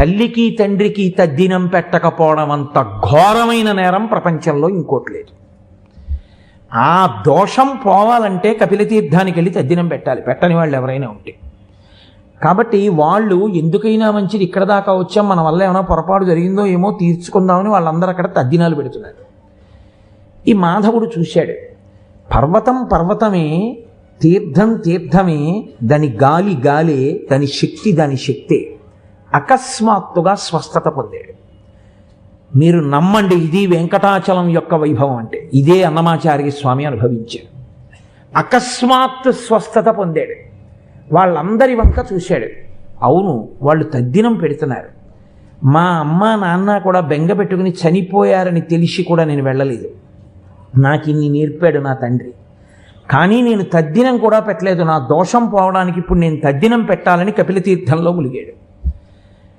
తల్లికి తండ్రికి తద్దినం పెట్టకపోవడం అంత ఘోరమైన నేరం ప్రపంచంలో ఇంకోటి లేదు. ఆ దోషం పోవాలంటే కపిలతీర్థానికి వెళ్ళి తద్దినం పెట్టాలి. పెట్టని వాళ్ళు ఎవరైనా ఉంటే. కాబట్టి వాళ్ళు ఎందుకైనా మంచిది ఇక్కడ దాకా వచ్చాం మన వల్ల ఏమైనా పొరపాటు జరిగిందో ఏమో తీర్చుకుందామని వాళ్ళందరూ అక్కడ తద్దినాలు పెడుతున్నారు. ఈ మాధవుడు చూశాడు. పర్వతం పర్వతమే తీర్థం తీర్థమే దాని గాలి గాలే దాని శక్తి దాని శక్తే. అకస్మాత్తుగా స్వస్థత పొందాడు. మీరు నమ్మండి ఇది వెంకటాచలం యొక్క వైభవం అంటే. ఇదే అన్నమాచార్య స్వామి అనుభవించాడు అకస్మాత్ స్వస్థత పొందాడు. వాళ్ళందరి వంక చూశాడు. అవును వాళ్ళు తద్దినం పెడుతున్నారు. మా అమ్మ నాన్న కూడా బెంగ పెట్టుకుని చనిపోయారని తెలిసి కూడా నేను వెళ్ళలేదు. నాకు ఇన్ని నేర్పాడు నా తండ్రి. కానీ నేను తద్దినం కూడా పెట్టలేదు. నా దోషం పోవడానికి ఇప్పుడు నేను తద్దినం పెట్టాలని కపిలతీర్థంలో ములిగాడు